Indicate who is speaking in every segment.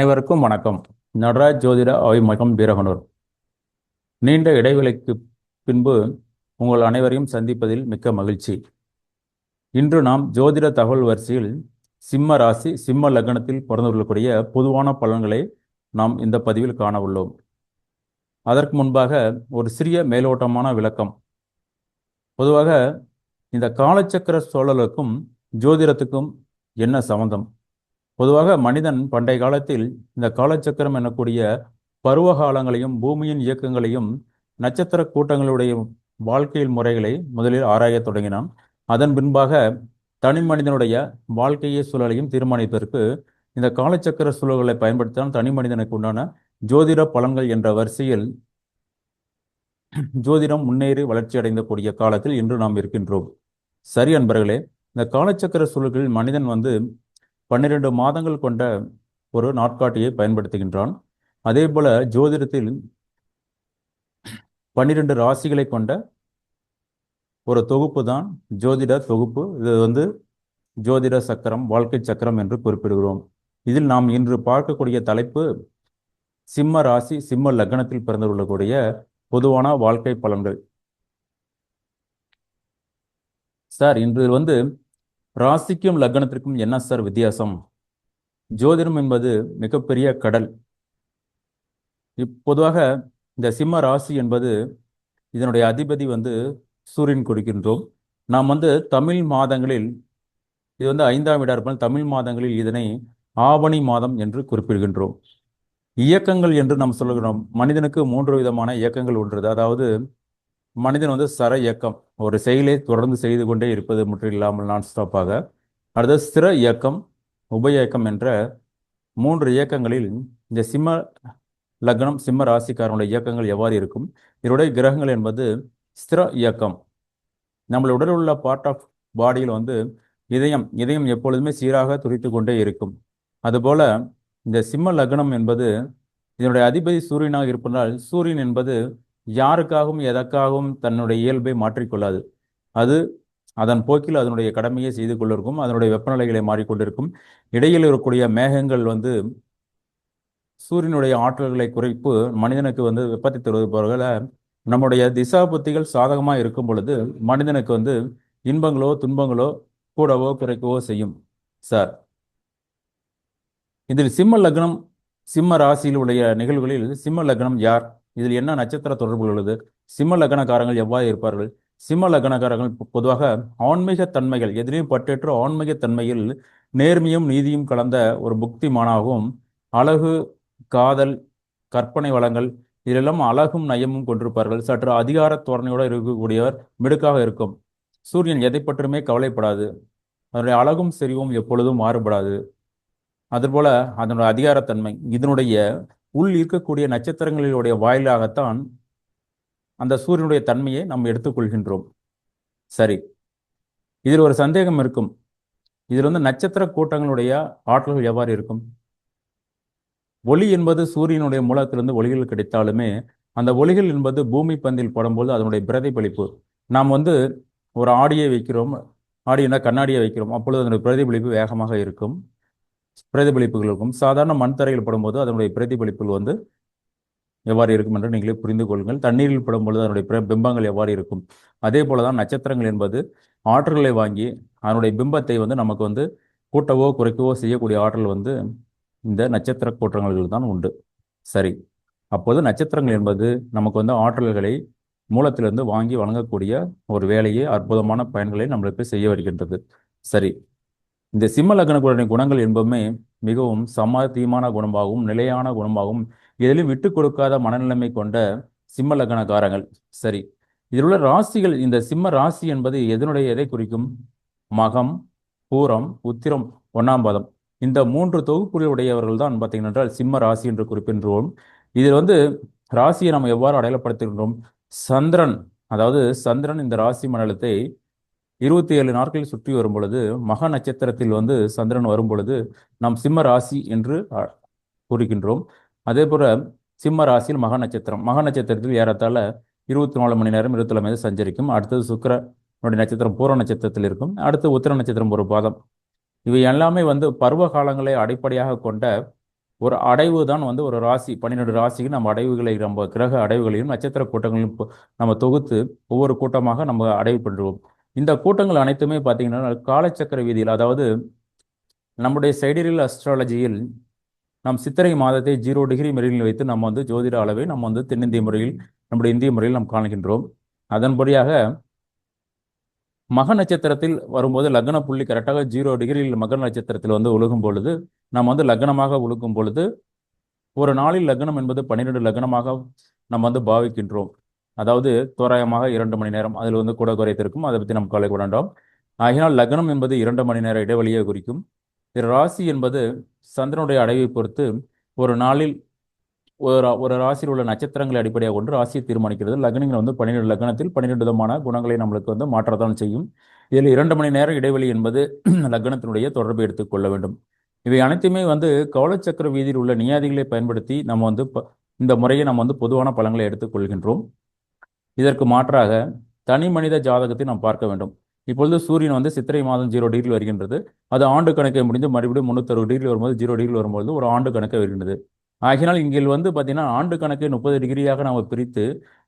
Speaker 1: அனைவருக்கும் வணக்கம். நடராஜ் ஜோதிட ஆய்மகம் வீரகனூர். நீண்ட இடைவெளிக்கு பின்பு உங்கள் அனைவரையும் சந்திப்பதில் மிக்க மகிழ்ச்சி. இன்று நாம் ஜோதிட தகவல் வரிசையில் சிம்ம ராசி சிம்ம லக்னத்தில் பிறந்துள்ளக்கூடிய பொதுவான பலன்களை நாம் இந்த பதிவில் காண உள்ளோம். அதற்கு முன்பாக ஒரு சிறிய மேலோட்டமான விளக்கம். பொதுவாக இந்த காலச்சக்கர சோழலுக்கும் ஜோதிடத்துக்கும் என்ன சம்பந்தம்? பொதுவாக மனிதன் பண்டைய காலத்தில் இந்த காலச்சக்கரம் எனக்கூடிய பருவ காலங்களையும் பூமியின் இயக்கங்களையும் நட்சத்திர கூட்டங்களுடைய வாழ்க்கையில் முறைகளை முதலில் ஆராயத் தொடங்கினான். அதன் பின்பாக தனி மனிதனுடைய வாழ்க்கையை சூழலையும் தீர்மானிப்பதற்கு இந்த காலச்சக்கர சூழல்களை பயன்படுத்தினால் தனி மனிதனுக்கு உண்டான ஜோதிட பலன்கள் என்ற வரிசையில் ஜோதிடம் முன்னேறி வளர்ச்சி அடைந்த கூடிய காலத்தில் இன்று நாம் இருக்கின்றோம். சரி அன்பர்களே இந்த காலச்சக்கர சூழல்களில் மனிதன் வந்து பன்னிரண்டு மாதங்கள் கொண்ட ஒரு நாட்காட்டியை பயன்படுத்துகின்றான். அதே போல ஜோதிடத்தில் பன்னிரண்டு ராசிகளை கொண்ட ஒரு தொகுப்பு தான் ஜோதிட தொகுப்பு. இது வந்து ஜோதிட சக்கரம் வாழ்க்கை சக்கரம் என்று குறிப்பிடுகிறோம். இதில் நாம் இன்று பார்க்கக்கூடிய தலைப்பு சிம்ம ராசி சிம்ம லக்னத்தில் பிறந்துள்ளக்கூடிய பொதுவான வாழ்க்கை பலன்கள். சார் இன்று வந்து ராசிக்கும் லக்னத்திற்கும் என்ன சார் வித்தியாசம்? ஜோதிடம் என்பது மிகப்பெரிய கடல். பொதுவாக இந்த சிம்ம ராசி என்பது இதனுடைய அதிபதி வந்து சூரியன் கொடுக்கின்றோம். நாம் வந்து தமிழ் மாதங்களில் இது வந்து ஐந்தாம் இடம் இருப்பால் தமிழ் மாதங்களில் இதனை ஆவணி மாதம் என்று குறிப்பிடுகின்றோம். இயக்கங்கள் என்று நாம் சொல்கிறோம் மனிதனுக்கு மூன்று விதமான இயக்கங்கள் ஒன்றது. அதாவது மனிதன் வந்து சர இயக்கம் ஒரு செயலை தொடர்ந்து செய்து கொண்டே இருப்பது மட்டும் இல்லாமல் நான் ஸ்டாப்பாக அடுத்தது ஸ்திர இயக்கம் உப இயக்கம் என்ற மூன்று இயக்கங்களில் இந்த சிம்ம லக்னம் சிம்ம ராசிக்காரனுடைய இயக்கங்கள் எவ்வாறு இருக்கும்? இதனுடைய கிரகங்கள் என்பது ஸ்திர இயக்கம். நம்மளை உடலில் உள்ள பார்ட் ஆஃப் பாடியில் வந்து இதயம் இதயம் எப்பொழுதுமே சீராக துடித்து கொண்டே இருக்கும். அதுபோல இந்த சிம்ம லக்னம் என்பது இதனுடைய அதிபதி சூரியனாக இருப்பதால் சூரியன் என்பது யாருக்காகவும் எதற்காகவும் தன்னுடைய இயல்பை மாற்றிக்கொள்ளாது. அது அதன் போக்கில் அதனுடைய கடமையை செய்து கொண்டிருக்கும் அதனுடைய வெப்பநிலைகளை மாறிக்கொண்டிருக்கும். இடையில் இருக்கக்கூடிய மேகங்கள் வந்து சூரியனுடைய ஆற்றல்களை குறைப்பு மனிதனுக்கு வந்து வெப்பத்தை தருவது போல நம்முடைய திசா புத்திகள் சாதகமாக இருக்கும் பொழுது மனிதனுக்கு வந்து இன்பங்களோ துன்பங்களோ கூடவோ குறைக்கவோ செய்யும் சார். இதில் சிம்ம லக்னம் சிம்ம ராசியில் உடைய நிகழ்வுகளில் சிம்ம லக்னம் யார்? இதில் என்ன நட்சத்திர தொடர்பு உள்ளது? சிம்ம லக்னக்காரங்கள் எவ்வாறு இருப்பார்கள்? சிம்ம லக்னக்காரர்கள் பொதுவாக ஆன்மீக தன்மைகள் எதிரையும் பற்றேற்ற ஆன்மீக தன்மையில் நேர்மையும் நீதியும் கலந்த ஒரு புக்திமானாகவும் அழகு காதல் கற்பனை வளங்கள் இதிலெல்லாம் அழகும் நயமும் கொண்டிருப்பார்கள். சற்று அதிகார தோரணையோடு இருக்கக்கூடியவர் மிடுக்காக இருக்கும். சூரியன் எதை பற்றியுமே கவலைப்படாது. அதனுடைய அழகும் செறிவும் எப்பொழுதும் மாறுபடாது. அதுபோல அதனுடைய அதிகாரத்தன்மை இதனுடைய உள் இருக்கக்கூடிய நட்சத்திரங்களினுடைய வாயிலாகத்தான் அந்த சூரியனுடைய தன்மையை நாம் எடுத்துக்கொள்கின்றோம். சரி. இதில் ஒரு சந்தேகம் இருக்கும். இதில் வந்து நட்சத்திர கூட்டங்களுடைய ஆற்றல்கள் எவ்வாறு இருக்கும்? ஒளி என்பது சூரியனுடைய மூலத்திலிருந்து ஒளிகள் கிடைத்தாலுமே அந்த ஒளிகள் என்பது பூமி பந்தில் படும்போது அதனுடைய பிரதிபலிப்பு. நாம் வந்து ஒரு ஆடியை வைக்கிறோம் ஆடினா கண்ணாடியை வைக்கிறோம் அப்பொழுது அதனுடைய பிரதிபலிப்பு வேகமாக இருக்கும். பிரதிபலிப்புகள் இருக்கும் சாதாரண மண் தரையில் படும்போது அதனுடைய பிரதிபலிப்புகள் வந்து எவ்வாறு இருக்கும் என்று நீங்களே புரிந்து கொள்ளுங்கள். தண்ணீரில் படும்பொழுது அதனுடைய பிம்பங்கள் எவ்வாறு இருக்கும்? அதே போல தான் நட்சத்திரங்கள் என்பது ஆற்றல்களை வாங்கி அதனுடைய பிம்பத்தை வந்து நமக்கு வந்து கூட்டவோ குறைக்கவோ செய்யக்கூடிய ஆற்றல் வந்து இந்த நட்சத்திர கூட்டங்கள் தான் உண்டு. சரி. அப்போது நட்சத்திரங்கள் என்பது நமக்கு வந்து ஆற்றல்களை மூலத்திலிருந்து வாங்கி வழங்கக்கூடிய ஒரு வேலையை அற்புதமான பயன்களை நம்மளுக்கு செய்ய வருகின்றது. சரி. இந்த சிம்ம லக்னங்களுடைய குணங்கள் என்பதுமே மிகவும் சமாத்தியமான குணமாகவும் நிலையான குணமாகவும் எதிலும் விட்டு கொடுக்காத மனநிலைமை கொண்ட சிம்ம லக்னக்காரங்கள் சரி இதில் உள்ள ராசிகள் இந்த சிம்ம ராசி என்பது எதனுடைய எதை குறிக்கும்? மகம் பூரம் உத்திரம் ஒன்னாம் பதம். இந்த மூன்று தொகுப்புகளுடையவர்கள் தான் பார்த்தீங்கன்னா என்றால் சிம்ம ராசி என்று குறிப்பின்றோம். இதில் வந்து ராசியை நாம் எவ்வாறு அடையாளப்படுத்துகின்றோம்? சந்திரன் அதாவது சந்திரன் இந்த ராசி மண்டலத்தை இருபத்தி ஏழு நாட்களில் சுற்றி வரும் பொழுது மக நட்சத்திரத்தில் வந்து சந்திரன் வரும் பொழுது நாம் சிம்ம ராசி என்று கூறுகின்றோம். அதே போல சிம்ம ராசியில் மக நட்சத்திரம். மக நட்சத்திரத்தில் ஏறத்தாழ இருபத்தி நாலு மணி நேரம் இருபத்தி மீது சஞ்சரிக்கும். அடுத்தது சுக்கரனுடைய நட்சத்திரம் பூர்வ நட்சத்திரத்தில் இருக்கும். அடுத்து உத்திர நட்சத்திரம் ஒரு பாதம். இவை எல்லாமே வந்து பருவ காலங்களை அடிப்படையாக கொண்ட ஒரு அடைவு தான் வந்து ஒரு ராசி. பன்னிரெண்டு ராசிக்கு நம்ம அடைவுகளை நம்ம கிரக அடைவுகளையும் நட்சத்திர கூட்டங்களையும் நம்ம தொகுத்து ஒவ்வொரு கூட்டமாக நம்ம அடைவு பண்ணுவோம் இந்த கூட்டங்கள் அனைத்துமே பார்த்தீங்கன்னா காலச்சக்கர வீதியில் அதாவது நம்முடைய சைடரியல் அஸ்ட்ராலஜியில் நம் சித்திரை மாதத்தை ஜீரோ டிகிரி முறையில் வைத்து நம்ம வந்து ஜோதிட அளவை நம்ம வந்து தென்னிந்திய முறையில் நம்முடைய இந்திய முறையில் நாம் காண்கின்றோம். அதன்படியாக மக நட்சத்திரத்தில் வரும்போது லக்ன புள்ளி கரெக்டாக ஜீரோ டிகிரியில் மகர நட்சத்திரத்தில் வந்து உழுகும் பொழுது நாம் வந்து லக்னமாக ஒழுகும் பொழுது ஒரு நாளில் லக்னம் என்பது பன்னிரெண்டு லக்னமாக நம்ம வந்து பாவிக்கின்றோம். அதாவது தோராயமாக இரண்டு மணி நேரம் அதில் வந்து கூட குறைத்திருக்கும். அதை பற்றி நம்ம கவலைப்பட வேண்டாம். ஆகினால் லக்னம் என்பது இரண்டு மணி நேர இடைவெளியை குறிக்கும். இது ராசி என்பது சந்திரனுடைய அடைவை பொறுத்து ஒரு நாளில் ஒரு ஒரு ராசியில் உள்ள நட்சத்திரங்களை அடிப்படையாக கொண்டு ராசியை தீர்மானிக்கிறது. லக்னங்கள் வந்து பன்னிரெண்டு லக்னத்தில் பன்னிரெண்டு விதமான குணங்களை நம்மளுக்கு வந்து மாற்றத்தான் செய்யும். இதில் இரண்டு மணி நேர இடைவெளி என்பது லக்னத்தினுடைய தொடர்பை எடுத்துக்கொள்ள வேண்டும். இவை அனைத்துமே வந்து கவலச்சக்கர வீதியில் உள்ள நியாதிகளை பயன்படுத்தி நம்ம வந்து ப- இந்த முறையை நம்ம வந்து பொதுவான பலங்களை எடுத்துக்கொள்கின்றோம் இதற்கு மாற்றாக தனி மனித ஜாதகத்தை நாம் பார்க்க வேண்டும். இப்பொழுது சூரியன் வந்து சித்திரை மாதம் ஜீரோ டிகிரி வருகின்றது. அது ஆண்டு கணக்கை முடிந்து மறுபடியும் முந்நூற்றறுபது டிகிரி வரும்போது ஜீரோ டிகிரி வரும்போது ஒரு ஆண்டு கணக்கை வருகின்றது. ஆகினால் இங்கே வந்து பார்த்தீங்கன்னா ஆண்டு கணக்கு முப்பது டிகிரியாக நாம் பிரித்து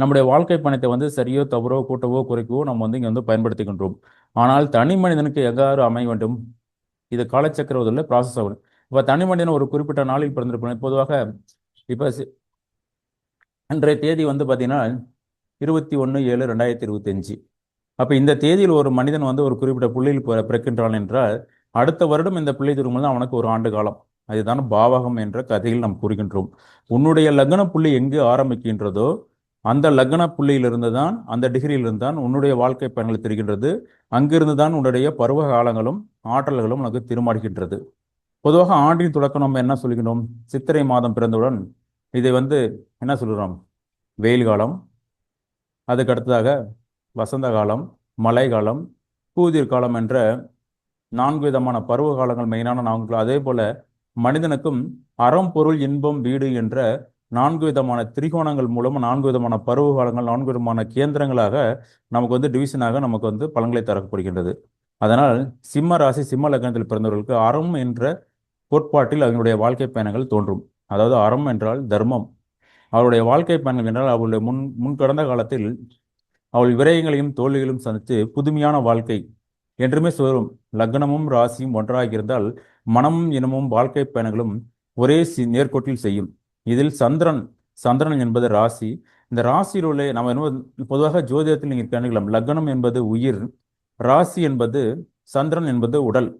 Speaker 1: நம்முடைய வாழ்க்கை பணத்தை வந்து சரியோ தவறோ கூட்டவோ குறைக்கவோ நம்ம வந்து இங்கே வந்து பயன்படுத்துகின்றோம் ஆனால் தனி மனிதனுக்கு எவ்வாறு அமைய வேண்டும்? இது காலச்சக்கரவதில் ப்ராசஸ் ஆகும் இப்போ தனி மனிதன் ஒரு குறிப்பிட்ட நாளில் பிறந்திருப்பேன். பொதுவாக இப்போ அன்றைய தேதி வந்து பார்த்தீங்கன்னா இருபத்தி ஒன்று ஏழு ரெண்டாயிரத்தி இருபத்தஞ்சு அப்போ இந்த தேதியில் ஒரு மனிதன் வந்து ஒரு குறிப்பிட்ட புள்ளியில் பிற- பிறக்கின்றான் என்றால் அடுத்த வருடம் இந்த புள்ளி தான் அவனுக்கு ஒரு ஆண்டு காலம். அதுதான் பாவகம் என்ற கதையில் நாம் கூறுகின்றோம். உன்னுடைய லக்ன புள்ளி எங்கு ஆரம்பிக்கின்றதோ அந்த லக்ன புள்ளியிலிருந்து தான் அந்த டிகிரியிலிருந்து தான் உன்னுடைய வாழ்க்கை பயணங்கள் தெரிகின்றது. அங்கிருந்து தான் உன்னுடைய பருவ காலங்களும் ஆற்றல்களும் உனக்கு தீர்மானிக்கின்றது பொதுவாக ஆண்டின் தொடக்கம் நம்ம என்ன சொல்கிறோம் சித்திரை மாதம் பிறந்தவுடன் இதை வந்து என்ன சொல்கிறோம் வெயில் காலம் அதுக்கு அடுத்ததாக வசந்த காலம் மழை காலம் கூதிர் காலம் என்ற நான்கு விதமான பருவ காலங்கள் மெயினான நான்கு அதே போல மனிதனுக்கும் அறம் பொருள் இன்பம் வீடு என்ற நான்கு விதமான திரிகோணங்கள் மூலம் நான்கு விதமான பருவ காலங்கள் நான்கு விதமான கேந்திரங்களாக நமக்கு வந்து டிவிஷனாக நமக்கு வந்து பலன்களை தரப்படுகின்றது அதனால் சிம்ம ராசி சிம்ம லக்னத்தில் பிறந்தவர்களுக்கு அறம் என்ற கோட்பாட்டில் அவங்களுடைய வாழ்க்கை பயணங்கள் தோன்றும். அதாவது அறம் என்றால் தர்மம். அவருடைய வாழ்க்கை பயணங்கள் என்றால் அவருடைய முன் முன் கடந்த காலத்தில் அவள் விரயங்களையும் தோல்விகளையும் சந்தித்து புதுமையான வாழ்க்கை என்றுமே சொல்லும். லக்னமும் ராசியும் ஒன்றாக இருந்தால் மனமும் இனமும் வாழ்க்கை பயணங்களும் ஒரே சி நேர்கோட்டில் செய்யும். இதில் சந்திரன் சந்திரன் என்பது ராசி. இந்த ராசியில் உள்ள நம்ம என்ன பொதுவாக ஜோதிடத்தில் நீங்கள் கண்டுக்கலாம். லக்னம் என்பது உயிர் ராசி என்பது சந்திரன் என்பது உடல்.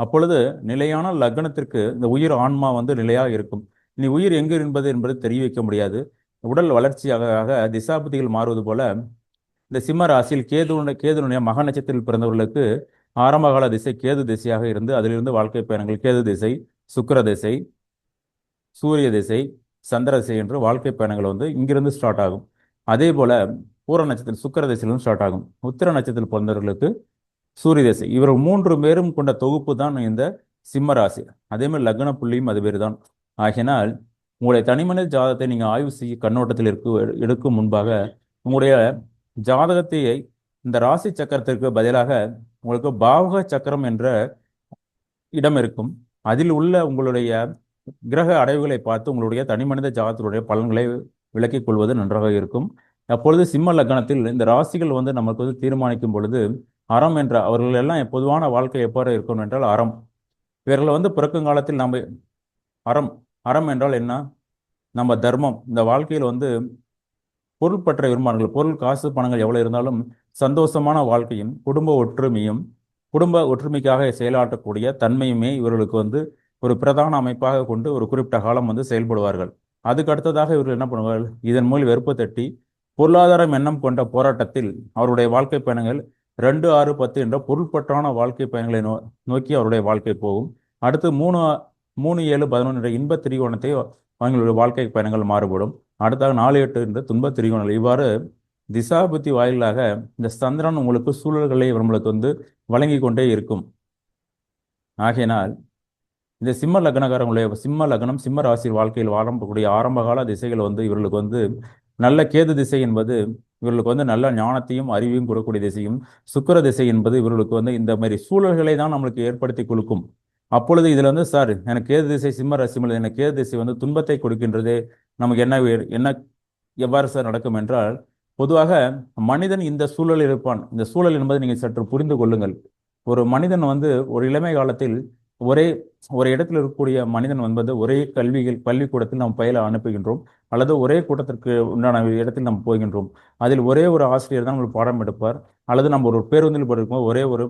Speaker 1: அப்பொழுது நிலையான லக்னத்திற்கு இந்த உயிர் ஆன்மா வந்து நிலையாக இருக்கும். இனி உயிர் எங்கு என்பது என்பது தெரிவிக்க முடியாது. உடல் வளர்ச்சியாக திசாபதிகள் மாறுவது போல இந்த சிம்ம ராசியில் கேது கேதுனுடைய மக நட்சத்திரத்தில் பிறந்தவர்களுக்கு ஆரம்பகால திசை கேது திசையாக இருந்து அதிலிருந்து வாழ்க்கை பயணங்கள் கேது திசை சுக்கர திசை சூரிய திசை சந்திர திசை என்று வாழ்க்கை பயணங்கள் வந்து இங்கிருந்து ஸ்டார்ட் ஆகும். அதே போல பூர நட்சத்திரம் சுக்கிர திசையிலிருந்து ஸ்டார்ட் ஆகும். உத்திர நட்சத்திரத்தில் பிறந்தவர்களுக்கு சூரிய திசை. இவர் மூன்று பேரும் கொண்ட தொகுப்பு தான் இந்த சிம்ம ராசி. அதே மாதிரி லக்ன புள்ளியும் அது பேர் தான். ஆகினால் உங்களுடைய தனிமனித ஜாதகத்தை நீங்கள் ஆய்வு செய்ய கண்ணோட்டத்தில் இருக்க எடுக்கும் முன்பாக உங்களுடைய ஜாதகத்தை இந்த ராசி சக்கரத்திற்கு பதிலாக உங்களுக்கு பாவக சக்கரம் என்ற இடம் இருக்கும். அதில் உள்ள உங்களுடைய கிரக அடைவுகளை பார்த்து உங்களுடைய தனிமனித ஜாதகத்தினுடைய பலன்களை விளக்கிக் கொள்வது நன்றாக இருக்கும். அப்பொழுது சிம்ம லக்னத்தில் இந்த ராசிகள் வந்து நமக்கு வந்து தீர்மானிக்கும் பொழுது அறம் என்ற அவர்கள் எல்லாம் பொதுவான வாழ்க்கை எவ்வாறு இருக்கணும் என்றால் அறம். இவர்கள் வந்து பிறக்கும் காலத்தில் நம்ம அறம் அறம் என்றால் என்ன? நம்ம தர்மம். இந்த வாழ்க்கையில் வந்து பொருள் பற்ற விரும்பார்கள். பொருள் காசு பணங்கள் எவ்வளவு இருந்தாலும் சந்தோஷமான வாழ்க்கையும் குடும்ப ஒற்றுமையும் குடும்ப ஒற்றுமைக்காக செயலாற்றக்கூடிய தன்மையுமே இவர்களுக்கு வந்து ஒரு பிரதான அமைப்பாக கொண்டு ஒரு குறிப்பிட்ட காலம் வந்து செயல்படுவார்கள். அதுக்கு அடுத்ததாக இவர்கள் என்ன பண்ணுவார்கள்? இதன் மூலம் வெறுப்பு தட்டி பொருளாதாரம் எண்ணம் கொண்ட போராட்டத்தில் அவருடைய வாழ்க்கை பயணங்கள் ரெண்டு ஆறு பத்து என்ற பொருள்பற்றான வாழ்க்கை பயணங்களை நோ நோக்கி அவருடைய வாழ்க்கை போகும். அடுத்து மூணு மூணு ஏழு பதினொன்று இன்ப திரிகோணத்தை அவங்களுடைய வாழ்க்கை பயணங்கள் மாறுபடும். அடுத்தாக நாலு எட்டு என்ற துன்ப திரிகோணங்கள். இவ்வாறு திசாபுத்தி வாயிலாக இந்த சந்திரன் உங்களுக்கு சூழல்களை நம்மளுக்கு வந்து வழங்கி கொண்டே இருக்கும். ஆகையினால் இந்த சிம்ம லக்னக்காரங்களுடைய சிம்ம லக்னம் சிம்ம ராசி வாழ்க்கையில் வாழக்கூடிய ஆரம்பகால திசைகள் வந்து இவர்களுக்கு வந்து நல்ல கேது திசை என்பது இவர்களுக்கு வந்து நல்ல ஞானத்தையும் அறிவையும் கொடுக்கக்கூடிய திசையும் சுக்கிர திசை என்பது இவர்களுக்கு வந்து இந்த மாதிரி சூழல்களை தான் நம்மளுக்கு ஏற்படுத்தி கொடுக்கும். அப்பொழுது இதில் வந்து சார் எனக்கு கேது திசை சிம்ம ராசிமல் எனக்கு கேது திசை வந்து துன்பத்தை கொடுக்கின்றது நமக்கு என்ன என்ன எவ்வாறு சார் நடக்கும் என்றால் பொதுவாக மனிதன் இந்த சூழலில் இருப்பான். இந்த சூழல் என்பதை நீங்கள் சற்று புரிந்து கொள்ளுங்கள். ஒரு மனிதன் வந்து ஒரு இளமை காலத்தில் ஒரே ஒரு இடத்தில் இருக்கக்கூடிய மனிதன் என்பது ஒரே கல்விகள் பள்ளிக்கூடத்தில் நாம் பயில அனுப்புகின்றோம் அல்லது ஒரே கூட்டத்திற்கு உண்டான இடத்தில் நாம் போகின்றோம். அதில் ஒரே ஒரு ஆசிரியர் தான் நம்மளுக்கு பாடம் எடுப்பார் அல்லது நம்ம ஒரு பேருந்தில் போயிருக்கும் ஒரே ஒரு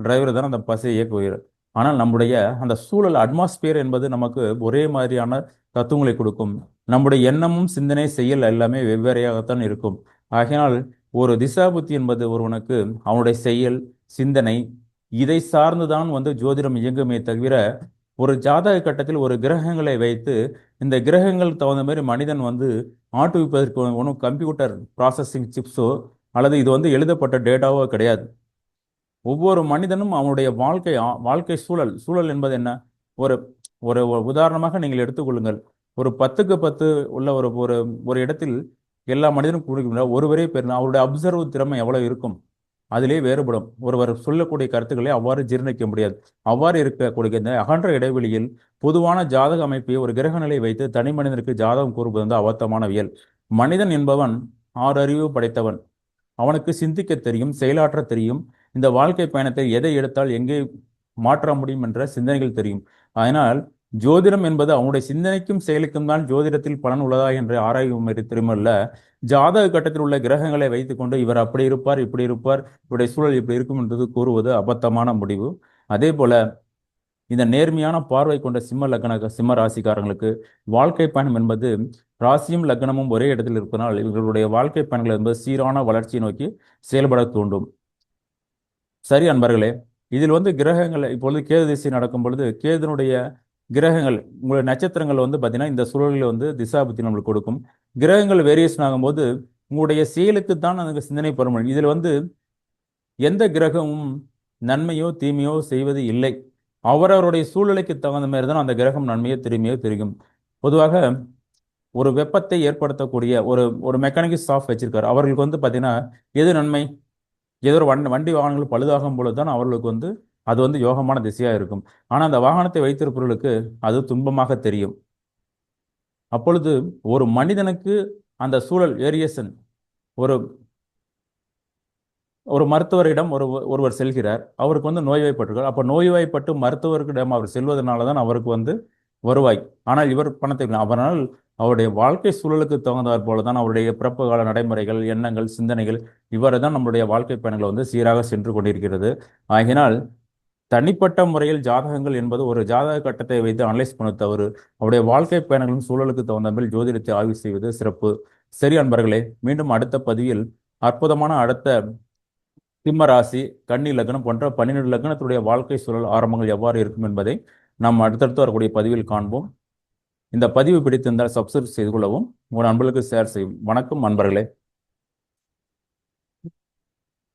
Speaker 1: டிரைவர் தான் அந்த பஸ்ஸை இயக்குகிறார். ஆனால் நம்முடைய அந்த சூழல் அட்மாஸ்பியர் என்பது நமக்கு ஒரே மாதிரியான தத்துவங்களை கொடுக்கும். நம்முடைய எண்ணமும் சிந்தனை செயல் எல்லாமே வெவ்வேறையாகத்தான் இருக்கும். ஆகையினால் ஒரு திசாபுத்தி என்பது ஒருவனுக்கு அவனுடைய செயல் சிந்தனை இதை சார்ந்துதான் வந்து ஜோதிடம் இயங்குமே தவிர ஒரு ஜாதக கட்டத்தில் ஒரு கிரகங்களை வைத்து இந்த கிரகங்கள் தகுந்த மாதிரி மனிதன் வந்து ஆட்டுவிப்பதற்கு ஒன்றும் கம்ப்யூட்டர் ப்ராசஸிங் சிப்ஸோ அல்லது இது வந்து எழுதப்பட்ட டேட்டாவோ கிடையாது. ஒவ்வொரு மனிதனும் அவனுடைய வாழ்க்கை வாழ்க்கை சூழல் சூழல் என்பது என்ன? ஒரு ஒரு உதாரணமாக நீங்கள் எடுத்துக்கொள்ளுங்கள். ஒரு பத்துக்கு பத்து உள்ள ஒரு ஒரு ஒரு இடத்தில் எல்லா மனிதனும் கூடுகின்ற ஒருவரே பேர் அவருடைய அப்சர்வ் திறமை எவ்வளவு இருக்கும்? அதிலே வேறுபடும். ஒருவர் சொல்லக்கூடிய கருத்துக்களை அவ்வாறு ஜீர்ணிக்க முடியாது. அவ்வாறு இருக்கக்கூடிய இந்த அகன்ற இடைவெளியில் பொதுவான ஜாதக அமைப்பை ஒரு கிரக நிலை வைத்து தனி மனிதனுக்கு ஜாதகம் கூறுவது வந்து அபத்தமானவியல். மனிதன் என்பவன் ஆறு அறிவு படைத்தவன். அவனுக்கு சிந்திக்க தெரியும் செயலாற்ற தெரியும் இந்த வாழ்க்கை பயணத்தை எதை எடுத்தால் எங்கே மாற்ற முடியும் என்ற சிந்தனைகள் தெரியும். அதனால் ஜோதிடம் என்பது அவனுடைய சிந்தனைக்கும் செயலுக்கும் தான் ஜோதிடத்தில் பலன் உள்ளதா என்று ஆராயும் மாதிரி ஜாதக கட்டத்தில் உள்ள கிரகங்களை வைத்துக்கொண்டு இவர் அப்படி இருப்பார் இப்படி இருப்பார் இவருடைய சூழல் இப்படி இருக்கும் என்பது கூறுவது அபத்தமான முடிவு. அதே போல இந்த நேர்மையான பார்வை கொண்ட சிம்ம லக்ன சிம்ம ராசிக்காரங்களுக்கு வாழ்க்கை பயணம் என்பது ராசியும் லக்னமும் ஒரே இடத்தில் இருப்பதனால் இவர்களுடைய வாழ்க்கை பயணங்கள் என்பது சீரான வளர்ச்சியை நோக்கி செயல்பட தூண்டும். சரி அன்பர்களே இதில் வந்து கிரகங்கள் இப்பொழுது கேது திசை நடக்கும் பொழுது கேதுனுடைய கிரகங்கள் உங்களுடைய நட்சத்திரங்கள் வந்து பார்த்தீங்கன்னா இந்த சூழலில் வந்து திசாபுத்தி நம்மளுக்கு கொடுக்கும். கிரகங்கள் வேரியேஷன் ஆகும்போது உங்களுடைய செயலுக்கு தான் அந்த சிந்தனை பெற முடியும். இதில் வந்து எந்த கிரகமும் நன்மையோ தீமையோ செய்வது இல்லை. அவரவருடைய சூழ்நிலைக்கு தகுந்த மாதிரி தான் அந்த கிரகம் நன்மையோ தீமையோ தெரியும். பொதுவாக ஒரு வெப்பத்தை ஏற்படுத்தக்கூடிய ஒரு ஒரு மெக்கானிக்கல் ஸ்டாஃப் வச்சிருக்காரு. அவர்களுக்கு வந்து பார்த்தீங்கன்னா எது நன்மை? ஏதோ ஒரு வண்டி வண்டி வாகனங்கள் பழுதாகும் பொழுது தான் அவர்களுக்கு வந்து அது வந்து யோகமான திசையாக இருக்கும். ஆனால் அந்த வாகனத்தை வைத்திருப்பவர்களுக்கு அது துன்பமாக தெரியும். அப்பொழுது ஒரு மனிதனுக்கு அந்த சூழல் வேரியேஷன் ஒரு ஒரு மருத்துவரிடம் ஒரு ஒருவர் செல்கிறார். அவருக்கு வந்து நோய்வாய்ப்பட்டிருக்கார் அப்போ நோய்வாய்ப்பட்டு மருத்துவர்களிடம் அவர் செல்வதனால தான் அவருக்கு வந்து வருவாய். ஆனால் இவர் பணத்தை அவரால் அவருடைய வாழ்க்கை சூழலுக்கு தகுந்தாற் போல தான் அவருடைய பிறப்பு கால நடைமுறைகள் எண்ணங்கள் சிந்தனைகள் இவ்வாறு தான் நம்முடைய வாழ்க்கை பயணங்கள் வந்து சீராக சென்று கொண்டிருக்கிறது. ஆகினால் தனிப்பட்ட முறையில் ஜாதகங்கள் என்பது ஒரு ஜாதக கட்டத்தை வைத்து அனலைஸ் பண்ண தவறு. அவருடைய வாழ்க்கை பயணங்களின் சூழலுக்கு தகுந்த மாதிரி ஜோதிடத்தை ஆய்வு செய்வது சிறப்பு. சரி அன்பர்களே மீண்டும் அடுத்த பதிவில் அற்புதமான அடுத்த சிம்ம ராசி கன்னி லக்னம் போன்ற பன்னிரெண்டு லக்னத்துடைய வாழ்க்கை சூழல் ஆரம்பங்கள் எவ்வாறு இருக்கும் என்பதை நாம் அடுத்தடுத்து வரக்கூடிய பதிவில் காண்போம். இந்த பதிவு பிடித்திருந்தால் சப்ஸ்கிரைப் செய்து கொள்ளவும் உங்கள் நண்பர்களுக்கு ஷேர் செய்யும் வணக்கம் அன்பர்களே